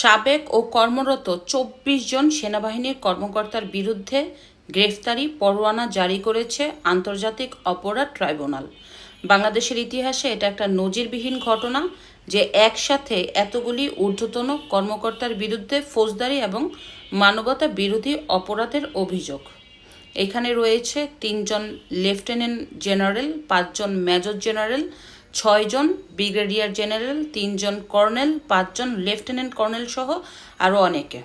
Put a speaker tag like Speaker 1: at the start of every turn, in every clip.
Speaker 1: সাবেক ও কর্মরত চব্বিশ জন সেনাবাহিনীর কর্মকর্তার বিরুদ্ধে গ্রেফতারি পরোয়ানা জারি করেছে আন্তর্জাতিক অপরাধ ট্রাইব্যুনাল। বাংলাদেশের ইতিহাসে এটা একটা নজিরবিহীন ঘটনা যে একসাথে এতগুলি ঊর্ধ্বতন কর্মকর্তার বিরুদ্ধে ফৌজদারি এবং মানবতা বিরোধী অপরাধের অভিযোগ। এখানে রয়েছে তিনজন লেফটেন্যান্ট জেনারেল, পাঁচজন মেজর জেনারেল ছয়জন ব্রিগেডিয়ার জেনারেল তিনজন কর্নেল পাঁচজন লেফটেন্যান্ট কর্নেল সহ আরও অনেকে।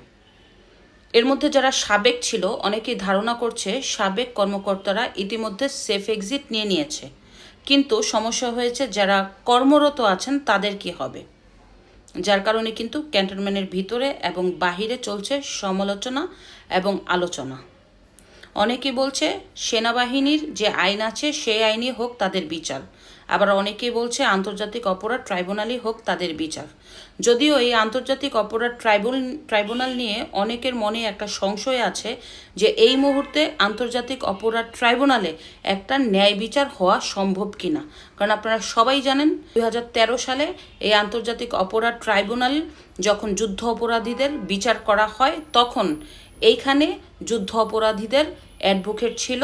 Speaker 1: এর মধ্যে যারা সাবেক ছিল, অনেকেই ধারণা করছে সাবেক কর্মকর্তারা ইতিমধ্যে সেফ এক্সিট নিয়ে নিয়েছে। কিন্তু সমস্যা হয়েছে যারা কর্মরত আছেন তাদের কি হবে? যার কারণে কিন্তু ক্যান্টনমেন্টের ভিতরে এবং বাহিরে চলছে সমালোচনা এবং আলোচনা। অনেকে বলছে সেনাবাহিনীর যে আইন আছে, সেই আইনই হোক তাদের বিচার। আবার অনেকেই বলছে আন্তর্জাতিক অপরাধ ট্রাইব্যুনালই হোক তাদের বিচার। যদিও এই আন্তর্জাতিক অপরাধ ট্রাইব্যুনাল ট্রাইব্যুনাল নিয়ে অনেকের মনে একটা সংশয় আছে যে এই মুহূর্তে আন্তর্জাতিক অপরাধ ট্রাইব্যুনালে একটা ন্যায় বিচার হওয়া সম্ভব কিনা। কারণ আপনারা সবাই জানেন, দুই হাজার তেরো সালে এই আন্তর্জাতিক অপরাধ ট্রাইব্যুনাল যখন যুদ্ধ অপরাধীদের বিচার করা হয়, তখন এইখানে যুদ্ধ অপরাধীদের অ্যাডভোকেট ছিল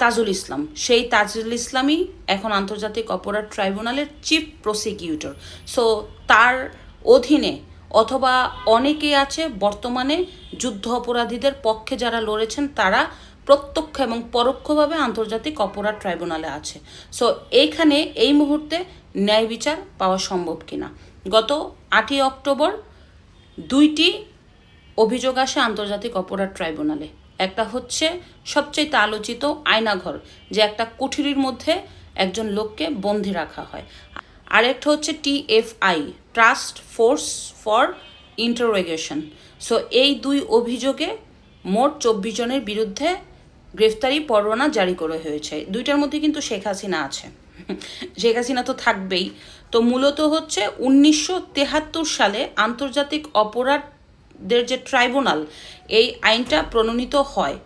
Speaker 1: তাজুল ইসলাম। সেই তাজুল ইসলামই এখন আন্তর্জাতিক অপরাধ ট্রাইব্যুনালের চিফ প্রসিকিউটর সো তার অধীনে অথবা অনেকে আছে বর্তমানে যুদ্ধ অপরাধীদের পক্ষে যারা লড়েছেন, তারা প্রত্যক্ষ এবং পরোক্ষভাবে আন্তর্জাতিক অপরাধ ট্রাইব্যুনালে আছে। সো এইখানে এই মুহূর্তে ন্যায় বিচার পাওয়া সম্ভব কিনা? গত আটই অক্টোবর দুইটি অভিযোগ আসে আন্তর্জাতিক অপরাধ ট্রাইব্যুনালে। একটা হচ্ছে সবচেয়ে আলোচিত আয়নাঘর, যে একটা কুঠিরির মধ্যে একজন লোককে বন্দি রাখা হয়। আরেকটা হচ্ছে TFI trust force for interrogation so এই দুই অভিযোগে মোট চব্বিশ জনের বিরুদ্ধে গ্রেফতারি পরোয়ানা জারি করা হয়েছে। দুইটার মধ্যে কিন্তু শেখ হাসিনা আছে। শেখ হাসিনা তো থাকবেই। তো মূলত হচ্ছে উনিশশো সালে আন্তর্জাতিক অপরাধদের যে ট্রাইব্যুনাল, এই আইনটা প্রণীত হয়।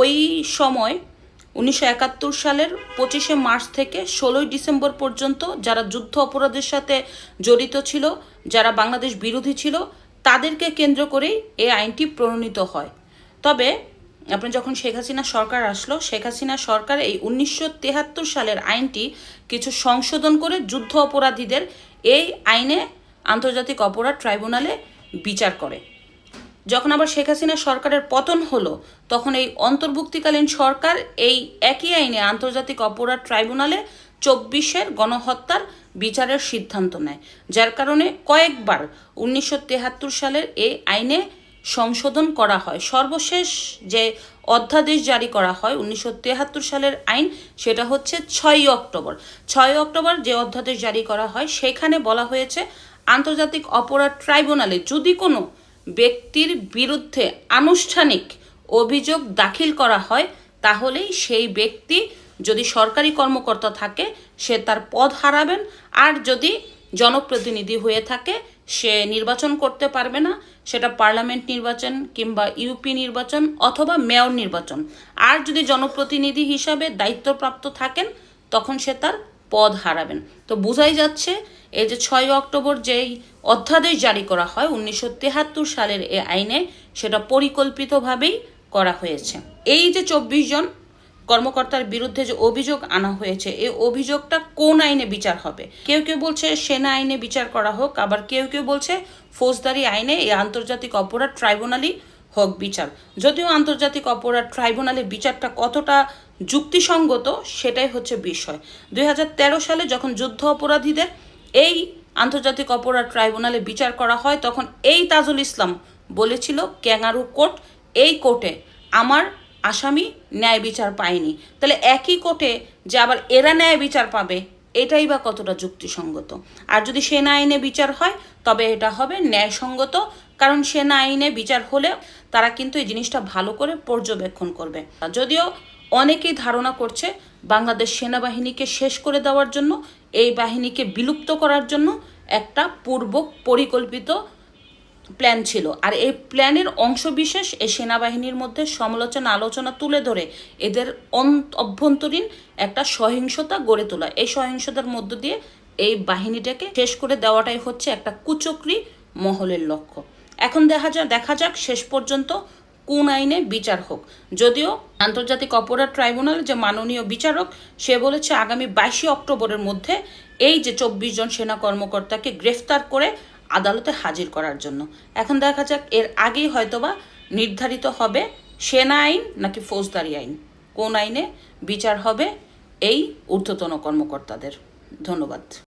Speaker 1: ওই সময় উনিশশো একাত্তর সালের পঁচিশে মার্চ থেকে ষোলোই ডিসেম্বর পর্যন্ত যারা যুদ্ধ অপরাধের সাথে জড়িত ছিল, যারা বাংলাদেশ বিরোধী ছিল, তাদেরকে কেন্দ্র করেই এই আইনটি প্রণীত হয়। তবে আপনি যখন শেখ হাসিনা সরকার আসলো, শেখ হাসিনা সরকার এই উনিশশো তেহাত্তর সালের আইনটি কিছু সংশোধন করে যুদ্ধ অপরাধীদের এই আইনে আন্তর্জাতিক অপরাধ ট্রাইব্যুনালে বিচার করে। যখন আবার শেখ হাসিনা সরকারের পতন হলো, তখন এই অন্তর্ভুক্তিকালীন সরকার এই একই আইনে আন্তর্জাতিক অপরাধ ট্রাইব্যুনালে চব্বিশের গণহত্যার বিচারের সিদ্ধান্ত নেয়, যার কারণে কয়েকবার উনিশশো সালের এই আইনে সংশোধন করা হয়। সর্বশেষ যে অধ্যাদেশ জারি করা হয় উনিশশো সালের আইন, সেটা হচ্ছে ছয়ই অক্টোবর। ছয় অক্টোবর যে অধ্যাদেশ জারি করা হয়, সেখানে বলা হয়েছে, আন্তর্জাতিক অপরাধ ট্রাইব্যুনালে যদি কোনো ব্যক্তির বিরুদ্ধে আনুষ্ঠানিক অভিযোগ দাখিল করা হয়, তাহলেই সেই ব্যক্তি যদি সরকারি কর্মকর্তা থাকে, সে তার পদ হারাবেন। আর যদি জনপ্রতিনিধি হয়ে থাকে, সে নির্বাচন করতে পারবে না। সেটা পার্লামেন্ট নির্বাচন কিংবা ইউপি নির্বাচন অথবা মেয়র নির্বাচন। আর যদি জনপ্রতিনিধি হিসাবে দায়িত্বপ্রাপ্ত থাকেন, তখন সে তার পদ হারাবেন। তো বোঝাই যাচ্ছে এই যে ছয় অক্টোবর যেই অধ্যাদেশ জারি করা হয়, উনিশশো তেহাত্তর সালের এই আইনে সেটা পরিকল্পিতভাবেই করা হয়েছে। এই যে চব্বিশ জন কর্মকর্তার বিরুদ্ধে যে অভিযোগ আনা হয়েছে, এই অভিযোগটা কোন আইনে বিচার হবে? কেউ কেউ বলছে সেনা আইনে বিচার করা হোক, আবার কেউ কেউ বলছে ফৌজদারি আইনে এই আন্তর্জাতিক অপরাধ ট্রাইব্যুনালই হোক বিচার। যদিও আন্তর্জাতিক অপরাধ ট্রাইব্যুনালে বিচারটা কতটা যুক্তিসঙ্গত, সেটাই হচ্ছে বিষয়। দুই হাজার তেরো সালে যখন যুদ্ধ অপরাধীদের এই আন্তর্জাতিক অপরাধ ট্রাইব্যুনালে বিচার করা হয়, তখন এই তাজুল ইসলাম বলেছিল ক্যাঙ্গারু কোর্ট, এই কোর্টে আমার আসামি ন্যায় বিচার পায়নি। তাহলে একই কোর্টে যে আবার এরা ন্যায় বিচার পাবে, এটাই বা কতটা যুক্তিসঙ্গত? আর যদি সেনা আইনে বিচার হয়, তবে এটা হবে ন্যায়সঙ্গত, কারণ সেনা আইনে বিচার হলে তারা কিন্তু এই জিনিসটা ভালো করে পর্যবেক্ষণ করবে। যদিও অনেকেই ধারণা করছে বাংলাদেশ সেনাবাহিনীকে শেষ করে দেওয়ার জন্য, এই বাহিনীকে বিলুপ্ত করার জন্য একটা পূর্ব পরিকল্পিত প্ল্যান ছিল। আর এই প্ল্যানের অংশবিশেষ এই সেনাবাহিনীর মধ্যে সমালোচনা, আলোচনা তুলে ধরে এদের অভ্যন্তরীণ একটা সহিংসতা গড়ে তোলা। এই সহিংসতার মধ্য দিয়ে এই বাহিনীটাকে শেষ করে দেওয়াটাই হচ্ছে একটা কুচক্রি মহলের লক্ষ্য। এখন দেখা যাক দেখা যাক, শেষ পর্যন্ত কোন আইনে বিচার হোক। যদিও আন্তর্জাতিক অপরাধ ট্রাইব্যুনাল যে মাননীয় বিচারক, সে বলেছে আগামী বাইশে অক্টোবরের মধ্যে এই যে চব্বিশ জন সেনা কর্মকর্তাকে গ্রেফতার করে আদালতে হাজির করার জন্য। এখন দেখা যাক, এর আগেই হয়তোবা নির্ধারিত হবে সেনা আইন নাকি ফৌজদারি আইন। কোন আইনে বিচার হবে এই ঊর্ধ্বতন কর্মকর্তাদের। ধন্যবাদ।